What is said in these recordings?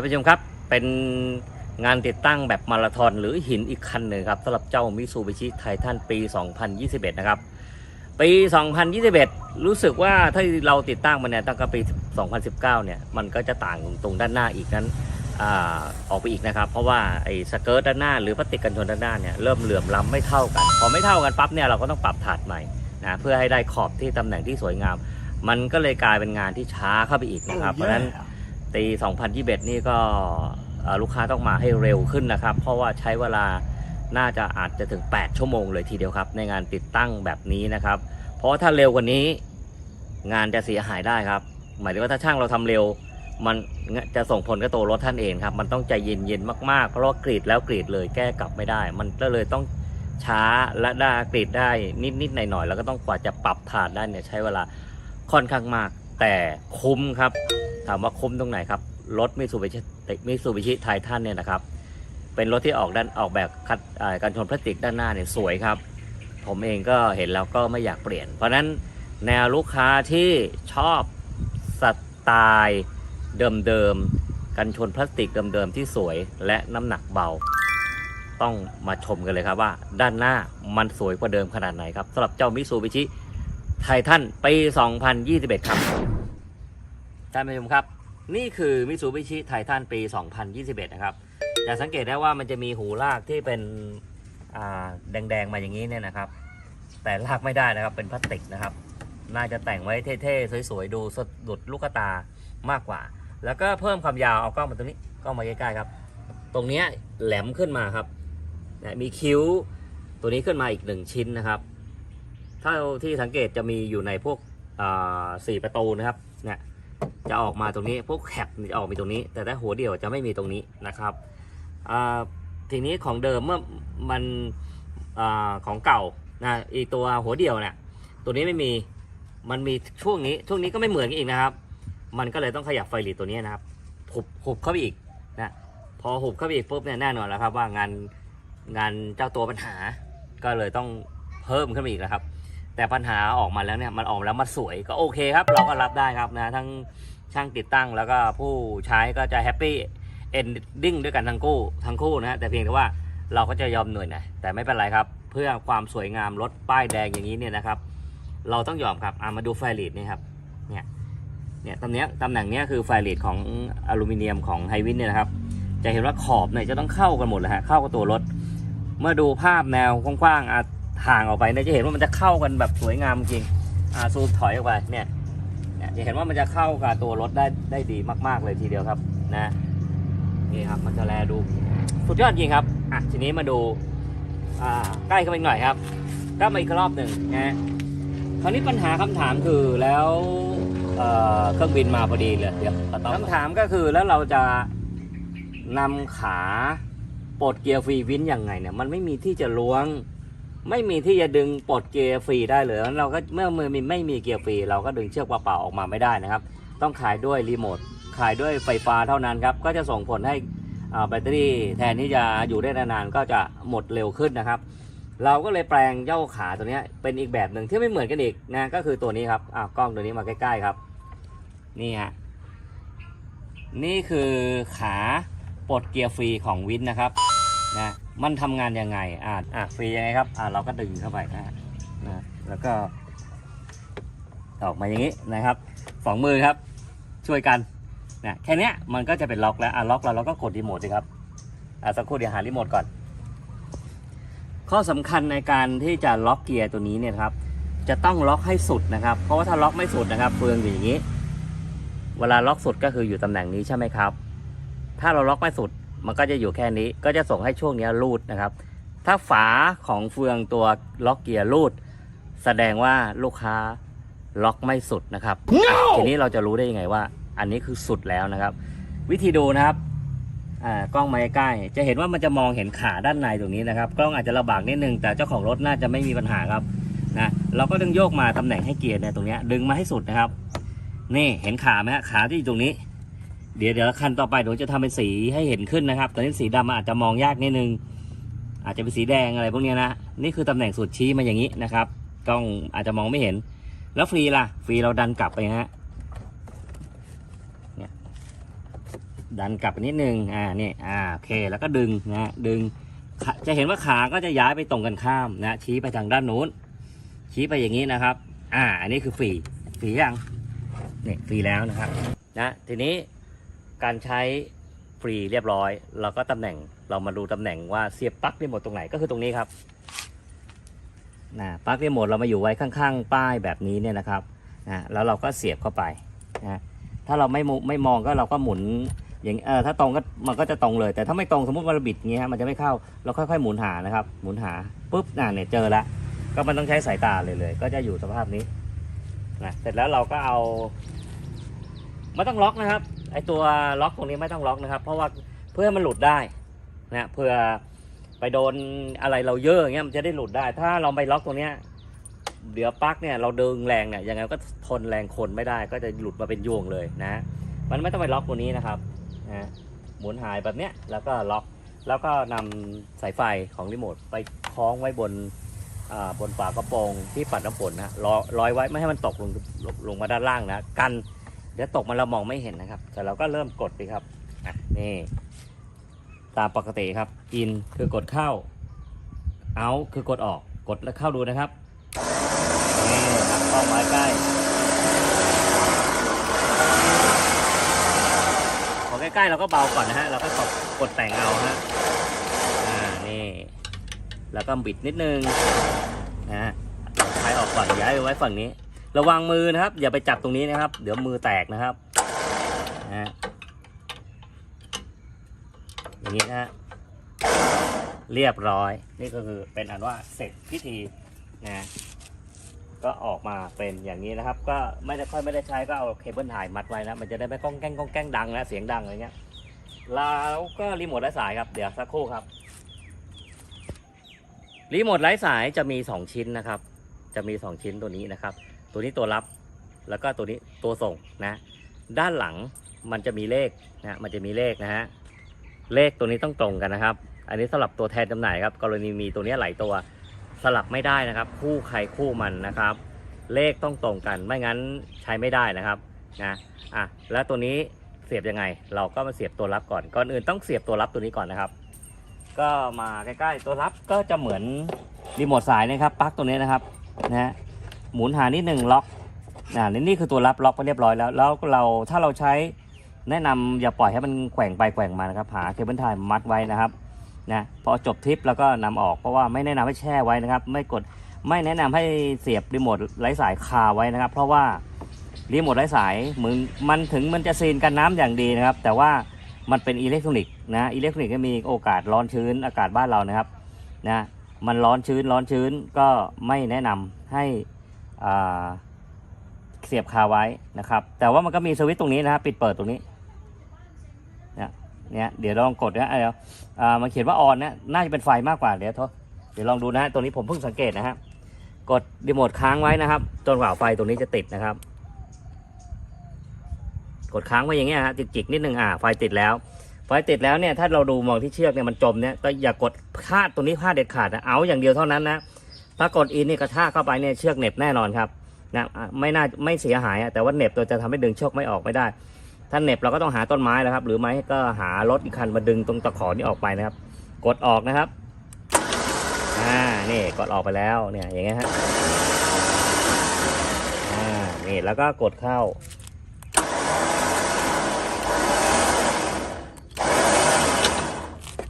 านผู้ชมครับเป็นงานติดตั้งแบบมาราธอนหรือหินอีกคันหนึ่งครับสำหรับเจ้ามิซูบิชิไททันปี 2021 นะครับ ปี 2021 รู้สึกว่าถ้าเราติดตั้งมาเนี่ยตั้งแต่ปี 2019 เนี่ยมันก็จะต่างตรงด้านหน้าอีกนั้นอาออกไปอีกนะครับ เพราะว่าไอ้สเกิร์ตด้านหน้าหรือพลาสติกกันชนด้านหน้าเนี่ยเริ่มเหลื่อมล้ำไม่เท่ากัน พอไม่เท่ากันปั๊บเนี่ยเราก็ต้องปรับถาดใหม่นะเพื่อให้ได้ขอบที่ตำแหน่งที่สวยงาม มันก็เลยกลายเป็นงานที่ช้าเข้าไปอีกนะครับ เพราะฉะนั้น ปี2021 นี่ก็ลูกค้าต้องมาให้เร็วขึ้นนะครับ เพราะว่าใช้เวลาน่าจะอาจจะถึง 8 ชั่วโมงเลยทีเดียวครับ ในงานติดตั้งแบบนี้นะครับ เพราะว่าถ้าเร็วกว่านี้งานจะเสียหายได้ครับ หมายถึงว่าถ้าช่างเราทำเร็ว มันจะส่งผลกับตัวรถท่านเองครับ มันต้องใจเย็นๆมากๆ เพราะว่ากรีดแล้วกรีดเลยแก้กลับไม่ได้ มันก็เลยต้องช้าและได้กรีดได้นิดๆหน่อยๆแล้วก็ต้องกว่าจะปรับถาดได้เนี่ยใช้เวลาค่อนข้างมาก แต่คุ้มครับ ถามว่าคุ้มตรงไหนครับ รถมิสูบิชิมิสูบิชิไททันเนี่ยนะครับ เป็นรถที่ออกด้านออกแบบคัดการชนพลาสติกด้านหน้าเนี่ยสวยครับ ผมเองก็เห็นแล้วก็ไม่อยากเปลี่ยน เพราะฉะนั้นแนวลูกค้าที่ชอบสไตล์เดิมๆกันชนพลาสติกเดิมๆที่สวยและน้ำหนักเบา ต้องมาชมกันเลยครับว่า ด้านหน้ามันสวยกว่าเดิมขนาดไหนครับสำหรับเจ้ามิสูบิชิ ไททันปี 2021 ครับ ท่านผู้ชมครับ นี่คือมิ t ูบิชิไททันปี 2021 นะครับ จะสังเกตได้ว่ามันจะมีหูลากที่เป็นแดง ๆ มาอย่างนี้เนี่ยนะครับ แต่ลากไม่ได้นะครับ เป็นพลาสติกนะครับ น่าจะแต่งไว้เท่ๆ สวยๆ ดูสดดุดลูกตามากกว่า แล้วก็เพิ่มความยาว เอากล้องมาตรงนี้ กล้องมาใกล้ๆครับ ตรงนี้แหลมขึ้นมาครับ มีคิ้วตัวนี้ขึ้นมาอีกหนึ่งชิ้นนะครับ ถ้าที่สังเกตจะมีอยู่ในพวกสี่ประตูนะครับเนี่ยจะออกมาตรงนี้พวกแคปจะออกมาตรงนี้ แต่ถ้าหัวเดี่ยวจะไม่มีตรงนี้นะครับทีนี้ของเดิมเมื่อมันอของเก่านะอีตัวหัวเดี่ยวเนี่ยตัวนี้ไม่มีมันมีช่วงนี้ช่วงนี้ก็ไม่เหมือนกันอีกนะครับ มันก็เลยต้องขยับไฟหลีตัวนี้นะครับหุบหุบเข้าไปอีกนะพอหุบเข้าไปอีกปุ๊บเนี่ยแน่นอนแล้วครับว่างานงานเจ้าตัวปัญหาก็เลยต้องเพิ่มขึ้นมาอีกนะครับ แต่ปัญหาออกมาแล้วเนี่ยมันออกมาแล้วมันสวยก็โอเคครับ เราก็รับได้ครับนะทั้งช่างติดตั้งแล้วก็ผู้ใช้ก็จะแฮปปี้เอนดิ้งด้วยกันทั้งคู่ทั้งคู่นะฮะแต่เพียงแต่ว่าเราก็จะยอมเหนื่อยหน่อยแต่ไม่เป็นไรครับ เพื่อความสวยงามรถป้ายแดงอย่างนี้เนี่ยนะครับ เราต้องยอมครับอะมาดูไฟลีดนี่ครับเนี่ยเนี่ยตำเนี้ยตำแหน่งเนี้ยคือไฟลีดของอลูมิเนียมของไฮวินเนี่ยนะครับ จะเห็นว่าขอบเนี่ยจะต้องเข้ากันหมดเลยฮะเข้ากับตัวรถ เมื่อดูภาพแนวกว้างๆอะ ห่างออกไปเนี่ยจะเห็นว่ามันจะเข้ากันแบบสวยงามจริงอ่าซูมถอยออกไปเนี่ยจะเห็นว่ามันจะเข้ากับตัวรถได้ได้ดีมาก ๆ เลยทีเดียวครับนะนี่ครับมันจะแลดูสุดยอดจริงครับอะทีนี้มาดูอ่าใกล้เข้าไปหน่อยครับก็มาอีกรอบหนึ่งนะคราวนี้ปัญหาคำถามคือแล้วเอ่อเครื่องบินมาพอดีเลยเดี๋ยวคำถามก็คือแล้วเราจะนำขาปลดเกียร์ฟรีวินยังไงเนี่ยมันไม่มีที่จะล้วง ไม่มีที่จะดึงปลดเกียร์ฟรีได้เลยงั้นเราก็เมื่อมือมีไม่มีเกียร์ฟรีเราก็ดึงเชือกเปล่าๆออกมาไม่ได้นะครับ ต้องขายด้วยรีโมทขายด้วยไฟฟ้าเท่านั้นครับ ก็จะส่งผลให้อ่าแบตเตอรี่แทนที่จะอยู่ได้นานๆก็จะหมดเร็วขึ้นนะครับ เราก็เลยแปลงเจ้าขาตัวนี้เป็นอีกแบบหนึ่งที่ไม่เหมือนกันอีกนะก็คือตัวนี้ครับอ่ากล้องตัวนี้มาใกล้ๆครับ นี่ฮะนี่คือขาปลดเกียร์ฟรีของวินนะครับนะ มันทำงานยังไง อ่าอ่าฟรียังไงครับ อ่าเราก็ดึงเข้าไปนะนะแล้วก็ออกมาอย่างนี้นะครับสองมือครับ ช่วยกันนะแค่นี้มันก็จะเป็นล็อกแล้วอ่าล็อกแล้วเราก็กดรีโมทสิครับอ่าสักครู่เดี๋ยวหารีโมทก่อน ข้อสำคัญในการที่จะล็อกเกียร์ตัวนี้เนี่ยครับ จะต้องล็อกให้สุดนะครับ เพราะว่าถ้าล็อกไม่สุดนะครับ เฟืองอยู่อย่างนี้ เวลาล็อกสุดก็คืออยู่ตำแหน่งนี้ใช่ไหมครับ ถ้าเราล็อกไม่สุด มันก็จะอยู่แค่นี้ก็จะส่งให้ช่วงนี้รูดนะครับ ถ้าฝาของเฟืองตัวล็อกเกียร์รูด แสดงว่าลูกค้าล็อกไม่สุดนะครับอะทีนี้เราจะรู้ได้ยังไงว่า อันนี้คือสุดแล้วนะครับ วิธีดูนะครับอ่ากล้องมาใกล้ๆจะเห็นว่ามันจะมองเห็นขาด้านในตรงนี้นะครับ กล้องอาจจะระบากนิดนึงแต่เจ้าของรถน่าจะไม่มีปัญหาครับนะเราก็ดึงโยกมาตำแหน่งให้เกียร์เนี่ยตรงเนี้ยดึงมาให้สุดนะครับ นี่เห็นขาไหมฮะขาที่อยู่ตรงนี้ เดี๋ยวเดี๋ยวคันต่อไปเดี๋ยวจะทำเป็นสีให้เห็นขึ้นนะครับ ตอนนี้สีดำมันอาจจะมองยากนิดนึง อาจจะเป็นสีแดงอะไรพวกนี้นะ นี่คือตำแหน่งสุดชี้มาอย่างนี้นะครับ กล้องอาจจะมองไม่เห็น แล้วฟรีล่ะ ฟรีเราดันกลับไปฮะดันกลับไปนิดนึง อ่า นี่ อ่า โอเค แล้วก็ดึงนะ ดึง จะเห็นว่าขาก็จะย้ายไปตรงกันข้ามนะ ชี้ไปทางด้านนู้น ชี้ไปอย่างนี้นะครับ อ่า อันนี้คือฟรีฟรียังเนี่ยฟรีแล้วนะครับ นะ ทีนี้ การใช้ฟรีเรียบร้อยเราก็ตำแหน่งเรามาดูตำแหน่งว่าเสียบปลั๊กรีโมทตรงไหนก็คือตรงนี้ครับนะปลั๊กรีโมทเรามาอยู่ไว้ข้างๆ ป้ายแบบนี้เนี่ยนะครับนะแล้วเราก็เสียบเข้าไปนะถ้าเราไม่ไม่มองก็เราก็หมุนอย่างเออถ้าตรงก็มันก็จะตรงเลย แต่ถ้าไม่ตรงสมมติว่าเราบิดเงี้ยมันจะไม่เข้าเราค่อยๆหมุนหานะครับ หมุนหาปุ๊บน่ะเนี่ยเจอล้วก็มันต้องใช้สายตาเลยเลยก็จะอยู่สภาพนี้นะเสร็จแล้วเราก็เอาไม่ต้องล็อกนะครับ ไอตัวล็อกตรงนี้ไม่ต้องล็อกนะครับ เพราะว่าเพื่อให้มันหลุดได้นะเพื่อไปโดนอะไรเราเยอะอย่างเงี้ยมันจะได้หลุดได้ ถ้าเราไปล็อกตรงเนี้ยเดี๋ยวปลั๊กเนี่ยเราดึงแรงเนี่ยยังไงก็ทนแรงคนไม่ได้ ก็จะหลุดมาเป็นยวงเลยนะ มันไม่ต้องไปล็อกตัวนี้นะครับนะหมุนหายแบบเนี้ยแล้วก็ล็อกแล้วก็นำสายไฟของรีโมทไปคล้องไว้บนอ่าบนฝากระโปรงที่ปัดน้ำฝนนะร้อยร้อยไว้ไม่ให้มันตกลงลงลงมาด้านล่างนะ กัน เดี๋ยวตกมาเรามองไม่เห็นนะครับ แต่เราก็เริ่มกดดีครับอะนี่ตามปกติครับ อินคือกดเข้า เอาคือกดออก กดแล้วเข้าดูนะครับนี่ครับกล้องไว้ใกล้พอใกล้ๆเราก็เบาก่อนนะฮะ เราก็กดกดแต่งเอาฮะ อ่า นี่ แล้วก็บิดนิดนึงนะฮะใช้ออกก่อนย้ายไปไว้ฝั่งนี้ ระวังมือนะครับ อย่าไปจับตรงนี้นะครับ เดี๋ยวมือแตกนะครับนะอย่างนี้นะฮะเรียบร้อย นี่ก็คือเป็นอันว่าเสร็จพิธีนะก็ออกมาเป็นอย่างนี้นะครับ ก็ไม่ได้ค่อยไม่ได้ใช้ก็เอาเคเบิลถ่ายมัดไว้นะมันจะได้ไม่ก้องแก้งก้องแก้งดังนะเสียงดังอะไรเงี้ยแล้วก็รีโมทไร้สายครับเดี๋ยวสักครู่ครับรีโมทไร้สายจะมี 2 ชิ้นนะครับ จะมี 2 ชิ้นตัวนี้นะครับ ตัวนี้ตัวรับ แล้วก็ตัวนี้ตัวส่งนะ ด้านหลังมันจะมีเลขนะมันจะมีเลขนะฮะเลขตัวนี้ต้องตรงกันนะครับ อันนี้สำหรับตัวแทนจำหน่ายครับ กรณีมีตัวนี้หลายตัวสลับไม่ได้นะครับ คู่ใครคู่มันนะครับ เลขต้องตรงกันไม่งั้นใช้ไม่ได้นะครับนะอะแล้วตัวนี้เสียบยังไง เราก็มาเสียบตัวรับก่อนก่อนอื่นต้องเสียบตัวรับตัวนี้ก่อนนะครับ ก็มาใกล้ๆตัวรับก็จะเหมือนรีโมทสายนะครับปลั๊กตัวนี้นะครับนะฮะ หมุนหานิดหนึ่งล็อกอ่านี่นี่คือตัวรับล็อกไปเรียบร้อยแล้ว แล้วเราถ้าเราใช้แนะนำอย่าปล่อยให้มันแกว่งไปแกว่งมานะครับหาเคเบิลไทยมัดไว้นะครับนะพอจบทริปแล้วก็นำออกเพราะว่าไม่แนะนำให้แช่ไว้นะครับ ไม่กดไม่แนะนำให้เสียบรีโมทไร้สายคาไว้นะครับ เพราะว่ารีโมทไร้สายมึงมันถึงมันจะซีนกันน้ำอย่างดีนะครับ แต่ว่ามันเป็นอิเล็กทรอนิกส์นะอิเล็กทรอนิกส์ก็มีโอกาสร้อนชื้นอากาศบ้านเรานะครับนะมันร้อนชื้นร้อนชื้นก็ไม่แนะนำให้ เสียบคาไว้นะครับ แต่ว่ามันก็มีสวิตช์ตรงนี้นะครับปิดเปิดตรงนี้เนี่ยเนี่ยเดี๋ยวลองกดนะเดี๋ยวอ่ามันเขียนว่าออนนะน่าจะเป็นไฟมากกว่าเดี๋ยวทเดี๋ยวลองดูนะฮะตัวนี้ผมเพิ่งสังเกตนะฮะกดรีโมทค้างไว้นะครับจนกว่าไฟตรงนี้จะติดนะครับ กดค้างไว้อย่างเงี้ยฮะจิกๆนิดนึงอ่าไฟติดแล้วไฟติดแล้วเนี่ยถ้าเราดูมองที่เชือกเนี่ยมันจมเนี่ยก็อย่ากดคาดตรงนี้คาดเด็ดขาดนะเอาอย่างเดียวเท่านั้นนะ ถ้ากดอินนี่กระชากเข้าไปเนี่ยเชือกเหน็บแน่นอนครับนะไม่น่าไม่เสียหายแต่ว่าเหน็บตัวจะทำให้ดึงเชือกไม่ออกไม่ได้ ถ้าเหน็บเราก็ต้องหาต้นไม้แล้วครับ หรือไม่ก็หารถอีกคันมาดึงตรงตะขอนี่ออกไปนะครับ กดออกนะครับอ่านี่กดออกไปแล้วเนี่ยอย่างเงี้ยฮะอ่านี่แล้วก็กดเข้า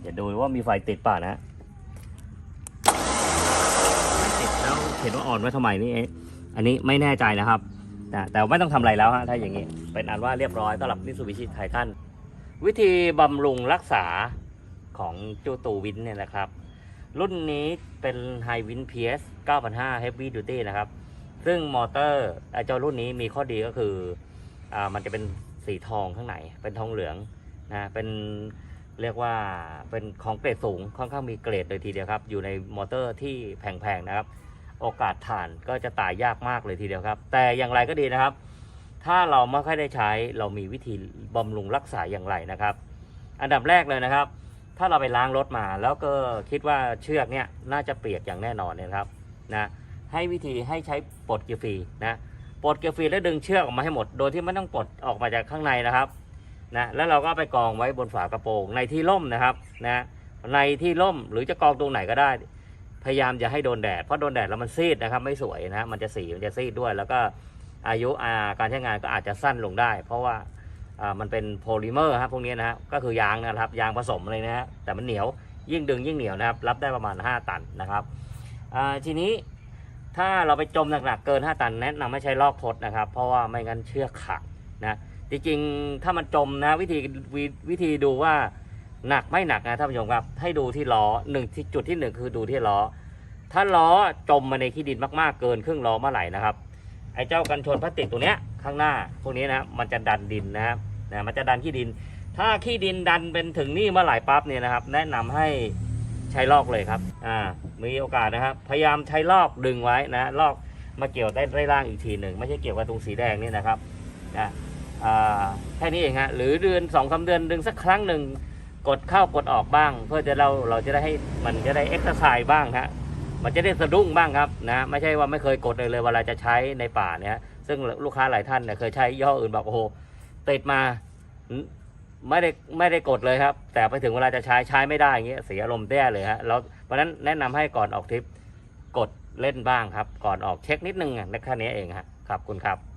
เดี๋ยวดูว่ามีไฟติดเปล่านะ ติดแล้ว เห็นว่าอ่อนไว้ทำไมนี่อันนี้ไม่แน่ใจนะครับแต่แต่ไม่ต้องทำอะไรแล้วฮะถ้าอย่างนี้ เป็นอันว่าเรียบร้อยสำหรับมิสูบิชิไททันวิธีบำรุงรักษาของจูตูวินเนี่ยนะครับ รุ่นนี้เป็น High Win PS 9,500 Heavy Duty นะครับ ซึ่งมอเตอร์ไอ้เจ้ารุ่นนี้มีข้อดีก็คืออ่ามันจะเป็นสีทองข้างในเป็นทองเหลืองนะเป็นเรียกว่าเป็นของเกรดสูงค่อนข้างมีเกรดเลยทีเดียวครับ อยู่ในมอเตอร์ที่แพงๆนะครับ โอกาสฐานก็จะตายยากมากเลยทีเดียวครับ แต่อย่างไรก็ดีนะครับ ถ้าเราไม่ค่อยได้ใช้เรามีวิธีบำรุงรักษาอย่างไรนะครับ อันดับแรกเลยนะครับ ถ้าเราไปล้างรถมา แล้วก็คิดว่าเชือกเนี่ยน่าจะเปียกอย่างแน่นอนเนี่ยนะครับนะให้วิธีให้ใช้ปลดเกียร์ฟรีนะปลดเกียร์ฟรีแล้วดึงเชือกออกมาให้หมด โดยที่ไม่ต้องปลดออกมาจากข้างในนะครับนะแล้วเราก็ไปกองไว้บนฝากระโปรงในที่ร่มนะครับนะในที่ร่มหรือจะกองตรงไหนก็ได้ พยายามจะให้โดนแดดเพราะโดนแดดแล้วมันซีดนะครับ ไม่สวยนะมันจะสีมันจะซีดด้วย แล้วก็อายุอาการใช้งานก็อาจจะสั้นลงได้ เพราะว่ามันเป็นโพลิเมอร์ครับพวกนี้นะฮะก็คือยางนะครับยางผสมเลยนะฮะแต่มันเหนียวยิ่งดึงยิ่งเหนียวนะครับ รับได้ประมาณ 5 ตันนะครับทีนี้ถ้าเราไปจมหนักๆเกิน 5 ตันแนะนำให้ใช้ลอกทดนะครับ เพราะว่าไม่งั้นเชือกขาดนะจริงๆถ้ามันจมนะวิธีวิธีดูว่า หนักไม่หนักนะท่านผู้ชมครับ ให้ดูที่ล้อหนึ่งที่จุดที่หนึ่งคือดูที่ล้อ ถ้าล้อจมมาในขี้ดินมากๆเกินครึ่งล้อเมื่อไหร่นะครับไอ้เจ้ากันชนพลาสติกตัวเนี้ยข้างหน้าพวกนี้นะมันจะดันดินนะครับนะมันจะดันขี้ดิน ถ้าขี้ดินดันเป็นถึงนี่เมื่อไหร่ปั๊บเนี่ยนะครับ แนะนำให้ใช้ลอกเลยครับอ่ามีโอกาสนะครับ พยายามใช้ลอกดึงไว้นะลอกมาเกี่ยวได้ได้ล่างอีกทีหนึ่งไม่ใช่เกี่ยวกับตรงสีแดงนี่นะครับนะอ่าแค่นี้เองฮะหรือเดือนสองสาเดือนดึงสักครั้งหนึ่ง กดเข้ากดออกบ้าง เพื่อจะเราเราจะได้ให้มันจะได้เอ็กซ์ไซส์บ้างฮะมันจะได้สะดุ้งบ้างครับนะไม่ใช่ว่าไม่เคยกดเลยเลยเวลาจะใช้ในป่าเนี่ยซึ่งลูกค้าหลายท่านเนี่ยเคยใช้ย่ห้ออื่นบอกโอ้โหติดมาไม่ได้ไม่ได้กดเลยครับ แต่ไปถึงเวลาจะใช้ใช้ไม่ได้อย่างเงี้ยเสียอารมณ์แย่เลยฮะแล้วเพราะฉะนั้นแนะนำให้ก่อนออกทริปกดเล่นบ้างครับ ก่อนออกเช็คนิดนึงอะแค่นี้เองฮะครับคุณครับ